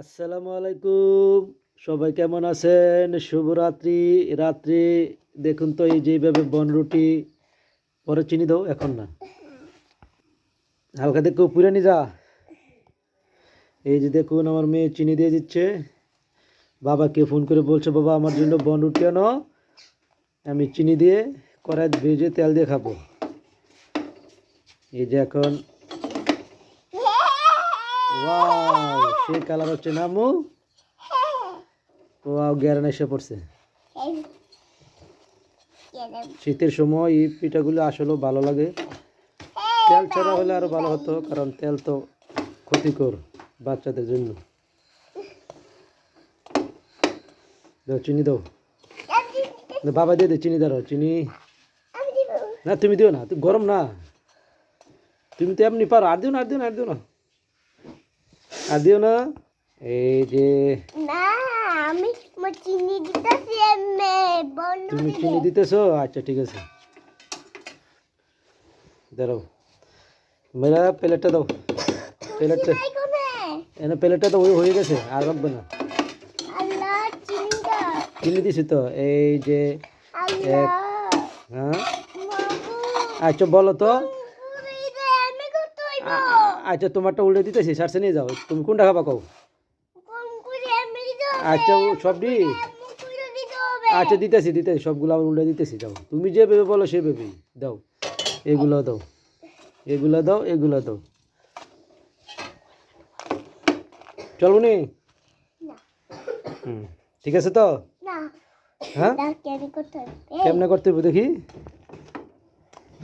আসসালামু আলাইকুম। সবাই কেমন আছেন? শুভরাত্রি, রাত্রি। দেখুন তো, এই যেভাবে বনরুটি পরে চিনি দাও, এখন না। হালকা দেখো পুরে নি যা। এই যে দেখুন, আমার মেয়ে চিনি দিয়ে দিচ্ছে। বাবাকে ফোন করে বলছে, বাবা, আমার জন্য বনরুটি আনো। আমি চিনি দিয়ে কড়াই ভেজে তেল দিয়ে খাব। এই যে এখন ওয়াও সেই কালার হচ্ছে নামু। ওয়াও গ্যারান এসে পড়ছে। শীতের সময় এই পিঠাগুলো আসলেও ভালো লাগে। তেল ছাড়া হলে আরও ভালো হতো, কারণ তেল তো ক্ষতিকর বাচ্চাদের জন্য। চিনি দাও। বাবা দিয়ে দে, চিনি দাও চিনি। না, তুমি দিও না গরম না। তুমি তো এমনি পারো, আর দিও না, আর দিও না, আর দিও না। আর দিও না? এই যে না আমি চিনি দিতেছি তুমি চিনি দিতেছো? আচ্ছা ঠিক আছে। দাঁড়াও। মেরা প্লেটটা দাও। প্লেটটা এনে প্লেটটা তো ওই হয়ে গেছে আর রাখবে না। চিনি দিছি তো এই যে হ্যাঁ? আচ্ছা বলো তো পুরিটা আমি করতে হইব আ- আচ্ছা তোমারটা উল্টে দিতেছি সারসে নিয়ে যাও। তুমি কোনটা খাবা কও? আচ্ছা সবটি আচ্ছা দিতেছি দিতেছি সবগুলো আমি উল্টে দিতেছি যাও। তুমি যে ভেবে বলো সে ভেবেই। দাও এগুলো দাও এগুলো দাও এগুলো দাও। চলবো নি? হুম ঠিক আছে তো? হ্যাঁ? কেমনে করতে হবে দেখি?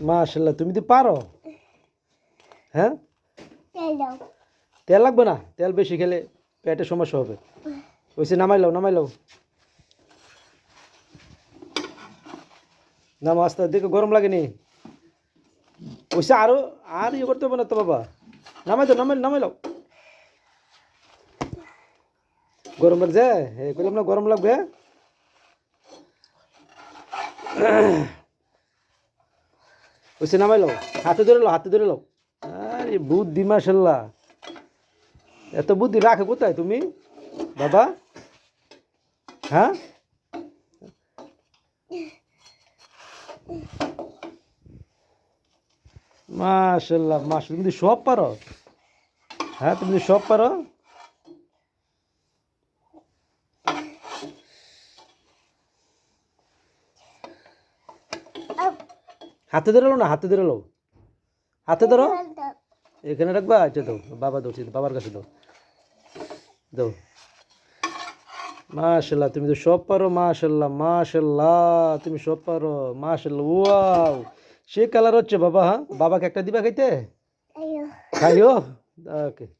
মাশাল্লাহ তুমি তো পারো। হ্যাঁ? তেল লাগবে না? তেল বেশি খেলে পেটে সমস্যা হবে। ওইসে নামাই লাও নামাই লাও। নাম আস্তে দেখে গরম লাগেনি। ওইসে আরও আর ইয়ে করতে হবে না তো বাবা। নামাই দাও নামাই নামাই লাও। গরম লাগছে? হে কইলাম না গরম লাগবে। ওইসে নামাই লাও। হাতে ধরে লাও হাতে ধরে লাও। আরে বুদ্ধি মাসাল্লাহ এত বুদ্ধি রাখে কোথায় তুমি? বাবা? হ্যাঁ? মাশাল্লাহ মাশাল্লাহ। তুমি সব পারো হ্যাঁ তুমি সব পারো। হাতে ধরে না হাতে ধরে লো হাতে ধরো। এখানে রাখবা আচ্ছা দাও। বাবা দাও বাবার কাছে দাও। দাও। মাশাল্লাহ তুমি তো সব পারো মাশাল্লাহ মাশাল্লাহ তুমি সব পারো মাশাল্লাহ ওয়াও। সে কালার হচ্ছে বাবা হ্যাঁ? বাবাকে একটা দিবা খাইতে? খাইও? ওকে।